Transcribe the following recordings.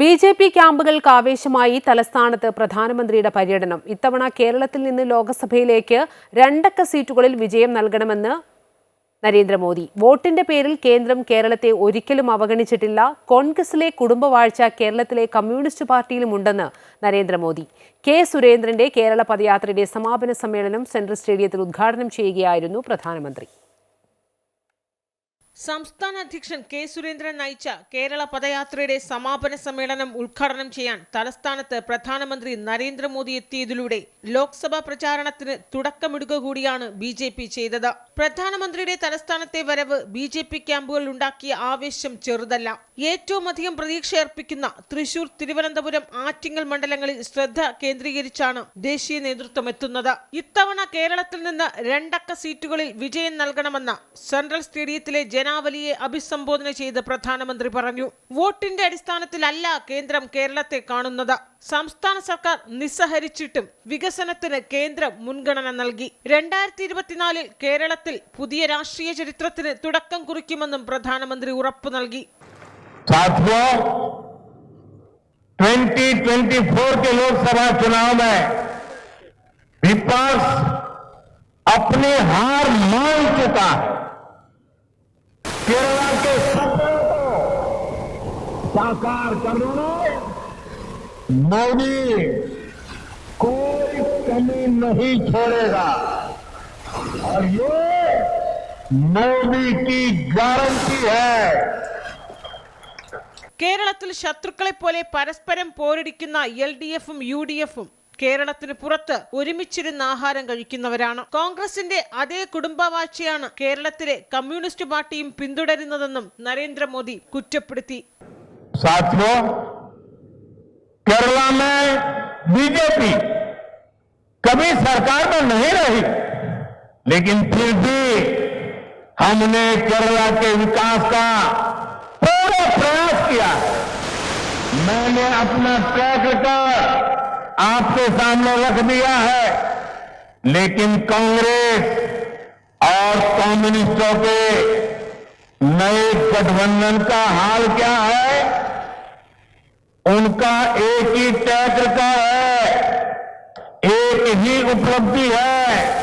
B J P ക്യാമ്പുകൾക്ക് ആവേശമായി തലസ്ഥാനത്ത് പ്രധാനമന്ത്രിയുടെ പര്യടനം. ഇത്തവണ കേരളത്തിൽ നിന്ന് ലോക്സഭയിലേക്ക് രണ്ടക്ക സീറ്റുകളിൽ വിജയം നൽകണമെന്ന് നരേന്ദ്രമോദി. വോട്ടിന്റെ പേരിൽ കേന്ദ്രം കേരളത്തെ ഒരിക്കലും അവഗണിച്ചിട്ടില്ല. കോൺഗ്രസിലെ കുടുംബവാഴ്ച കേരളത്തിലെ കമ്മ്യൂണിസ്റ്റ് പാർട്ടിയിലുമുണ്ടെന്ന് നരേന്ദ്രമോദി. കെ സുരേന്ദ്രന്റെ കേരള പദയാത്രയുടെ സമാപന സമ്മേളനം സെൻട്രൽ സ്റ്റേഡിയത്തിൽ ഉദ്ഘാടനം ചെയ്യുകയായിരുന്നു പ്രധാനമന്ത്രി. സംസ്ഥാന അധ്യക്ഷൻ കെ സുരേന്ദ്രൻ നയിച്ച കേരള പദയാത്രയുടെ സമാപന സമ്മേളനം ഉദ്ഘാടനം ചെയ്യാൻ തലസ്ഥാനത്ത് പ്രധാനമന്ത്രി നരേന്ദ്രമോദി എത്തിയതിലൂടെ ലോക്സഭാ പ്രചാരണത്തിന് തുടക്കമിടുക കൂടിയാണ് ബി ജെ പി ചെയ്തത്. പ്രധാനമന്ത്രിയുടെ തലസ്ഥാനത്തെ വരവ് ബി ജെ പി ക്യാമ്പുകളിൽ ഉണ്ടാക്കിയ ആവേശം ചെറുതല്ല. ഏറ്റവും അധികം പ്രതീക്ഷയർപ്പിക്കുന്ന തൃശൂർ തിരുവനന്തപുരം ആറ്റിങ്ങൽ മണ്ഡലങ്ങളിൽ ശ്രദ്ധ കേന്ദ്രീകരിച്ചാണ് ദേശീയ നേതൃത്വം എത്തുന്നത്. ഇത്തവണ കേരളത്തിൽ നിന്ന് രണ്ടക്ക സീറ്റുകളിൽ വിജയം നൽകണമെന്ന സെൻട്രൽ സ്റ്റേഡിയത്തിലെ ജനാവലിയെ അഭിസംബോധന ചെയ്ത് പ്രധാനമന്ത്രി പറഞ്ഞു വോട്ടിന്റെ അടിസ്ഥാനത്തിലല്ല കേന്ദ്രം കേരളത്തെ കാണുന്നത് സംസ്ഥാന സർക്കാർ നിസ്സഹരിച്ചിട്ടും വികസനത്തിന് കേന്ദ്രം മുൻഗണന നൽകി രണ്ടായിരത്തി ഇരുപത്തിനാലിൽ കേരളത്തിൽ പുതിയ രാഷ്ട്രീയ ചരിത്രത്തിന് തുടക്കം കുറിക്കുമെന്നും പ്രധാനമന്ത്രി ഉറപ്പു നൽകി साथियों 2024 के लोकसभा चुनाव में विपक्ष अपनी हार मान चुका है केरला के सपनों को साकार करने में मोदी कोई कमी नहीं छोड़ेगा और ये मोदी की गारंटी है കേരളത്തിൽ ശത്രുക്കളെ പോലെ പരസ്പരം പോരടിക്കുന്ന എൽ ഡി എഫും യു ഡി എഫും കേരളത്തിന് പുറത്ത് ഒരുമിച്ചിരുന്ന് ആഹാരം കഴിക്കുന്നവരാണ് കോൺഗ്രസിന്റെ അതേ കുടുംബവാഴ്ചയാണ് കേരളത്തിലെ കമ്മ്യൂണിസ്റ്റ് പാർട്ടിയും പിന്തുടരുന്നതെന്നും നരേന്ദ്രമോദി കുറ്റപ്പെടുത്തി साथियों केरला में बीजेपी कभी सरकार में नहीं रही लेकिन फिर भी हमने केरला के विकास का पूरा प्रयास किया मैंने अपना ट्रैक रिकॉर्ड आपके सामने रख दिया है। लेकिन कांग्रेस और कम्युनिस्टों के नए गठबंधन का हाल क्या है? उनका एक ही ट्रैक का है, एक ही उपलब्धि है।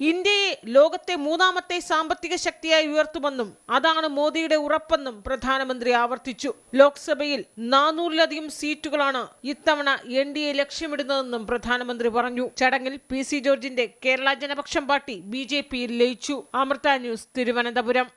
ഇന്ത്യയെ ലോകത്തെ മൂന്നാമത്തെ സാമ്പത്തിക ശക്തിയായി ഉയർത്തുമെന്നും അതാണ് മോദിയുടെ ഉറപ്പെന്നും പ്രധാനമന്ത്രി ആവർത്തിച്ചു. ലോക്സഭയിൽ നാനൂറിലധികം സീറ്റുകളാണ് ഇത്തവണ എൻ ഡി എ ലക്ഷ്യമിടുന്നതെന്നും പ്രധാനമന്ത്രി പറഞ്ഞു. ചടങ്ങിൽ പി സി ജോർജിന്റെ Kerala Janapaksham party B J പിയിൽ ലയിച്ചു. അമൃത ന്യൂസ് തിരുവനന്തപുരം.